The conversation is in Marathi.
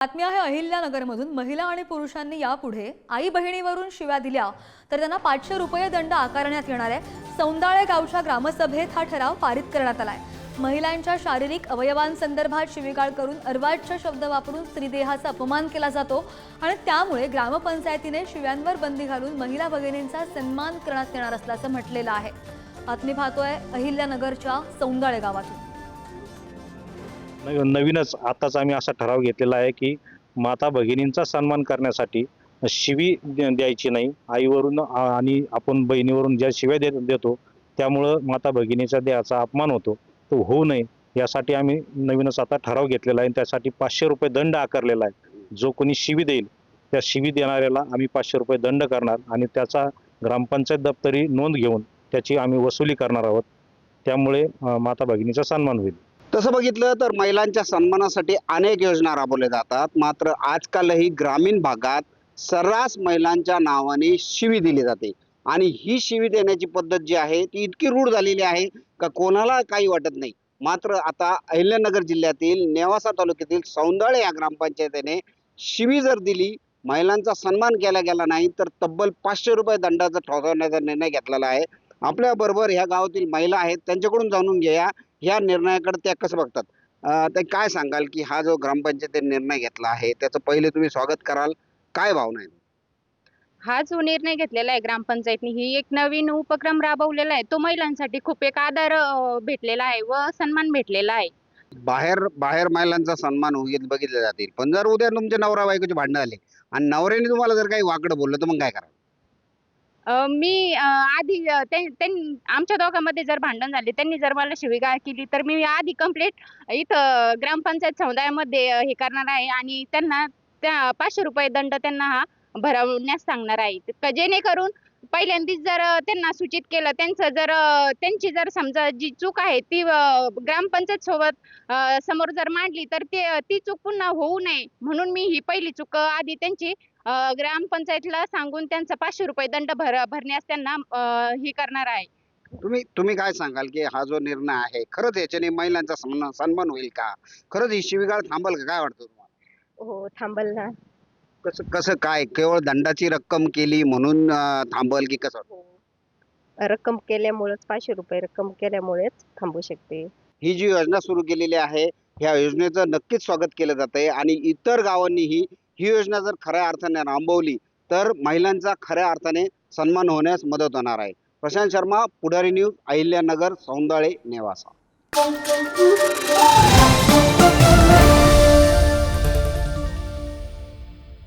बातमी आहे अहिल्यानगरमधून. महिला आणि पुरुषांनी यापुढे आई बहिणीवरून शिव्या दिल्या तर त्यांना पाचशे रुपये दंड आकारण्यात येणार आहे. सौंदाळे गावच्या ग्रामसभेत हा ठराव पारित करण्यात आलाय. महिलांच्या शारीरिक अवयवांसंदर्भात शिवीगाळ करून अर्वाच्य शब्द वापरून स्त्रीदेहाचा अपमान केला जातो आणि त्यामुळे ग्रामपंचायतीने शिव्यांवर बंदी घालून महिला भगिनींचा सन्मान करण्यात येणार असल्याचं म्हटलेलं आहे. बातमी पाहतोय अहिल्यानगरच्या सौंदाळे गावातून. नव- नवीनच आताच आम्ही असा ठराव घेतलेला आहे की माता भगिनींचा सन्मान करण्यासाठी शिवी द्या- द्यायची नाही. आईवरून आ- आणि आपण बहिणीवरून ज्या शिव्या देत देतो त्यामुळं माता भगिनीचा देहाचा अपमान होतो. तो होऊ नये यासाठी आम्ही नवीनच आता ठराव घेतलेला आहे आणि त्यासाठी पाचशे रुपये दंड आकारलेला आहे. जो कोणी शिवी देईल त्या शिवी देणाऱ्याला आम्ही पाचशे रुपये दंड करणार आणि त्याचा ग्रामपंचायत दप्तरी नोंद घेऊन त्याची आम्ही वसुली करणार आहोत. त्यामुळे अं, माता भगिनीचा सन्मान होईल. तसं बघितलं तर महिलांच्या सन्मानासाठी अनेक योजना राबवल्या जातात. मात्र आजकालही ग्रामीण भागात सर्रास महिलांच्या नावाने शिवी दिली जाते. आणि ही शिवी देण्याची पद्धत जी आहे ती इतकी रूढ झालेली आहे का कोणाला काही वाटत नाही. मात्र आता अहिल्यानगर जिल्ह्यातील नेवासा तालुक्यातील सौंदळे या ग्रामपंचायतीने शिवी जर दिली महिलांचा सन्मान केला गेला नाही तर तब्बल पाचशे रुपये दंडाचा ठोठावण्याचा निर्णय घेतलेला आहे. आपल्या बरोबर ह्या गावातील महिला आहेत त्यांच्याकडून जाणून घेऊया ह्या निर्णयाकडे त्या कसं बघतात. ते काय सांगाल की हा जो ग्रामपंचायतीने निर्णय घेतला आहे त्याचं पहिले तुम्ही स्वागत कराल. काय भावना आहे? हा जो निर्णय घेतलेला आहे ग्रामपंचायतनी ही एक नवीन उपक्रम राबवलेला आहे. तो महिलांसाठी खूप एक आधार अं, भेटलेला आहे व सन्मान भेटलेला आहे. बाहेर बाहेर महिलांचा सन्मान होईल बघितले जातील. पण जर उद्या तुमचे नवरा बायकोचे भांडणं आले आणि नवऱ्याने तुम्हाला जर काही वाकडं बोललं तर मग काय करा अं, मी अं, आधी अं, त्यां- त्यां- आमच्या दोघांमध्ये जर भांडण झाले त्यांनी जर मला शिवीगाळ केली तर मी आधी कंप्लेंट इथं ग्रामपंचायत समुदायामध्ये अं, हे करणार आहे आणि त्यांना त्या पाचशे रुपये दंड त्यांना हा भरवण्यास सांगणार आहे. क- जेणेकरून पहिल्यांदाच जर त्यांना सूचित केलं त्यांचं जर त्यांची जर समजा जी चूक आहे ती ग्रामपंचायत सोबत समोर जर मांडली तर ते ती चूक पुन्हा होऊ नये. म्हणून मी ही पहिली चूक आधी त्यांची ग्रामपंचायतला सांगून त्यांचा पाचशे रुपये दंड भर भरण्यास त्यांना हे करणार आहे. तुम्ही तुम्ही काय सांगाल की हा जो निर्णय आहे खरंच याच्याने महिलांचा सन्मान सन्मान होईल का? खरंच ही शिवीगाळ थांबल का? काय वाटतं तुम्हाला? हो थांबल ना. कसं कसं काय? केवळ दंडाची रक्कम केली म्हणून अं, थांबल की कसं? रक्कम केल्यामुळेच पाचशे रुपये रक्कम केल्यामुळेच थांबू शकते. ही जी योजना सुरू केलेली आहे ह्या योजनेचं नक्कीच स्वागत केलं जात आहे आणि इतर गावांनीही ही योजना जर खऱ्या अर्थाने राबवली तर महिलांचा खऱ्या अर्थाने सन्मान होण्यास मदत होणार आहे. प्रशांत शर्मा पुढारी न्यूज अहिल्यानगर सौंदाळे नेवासा.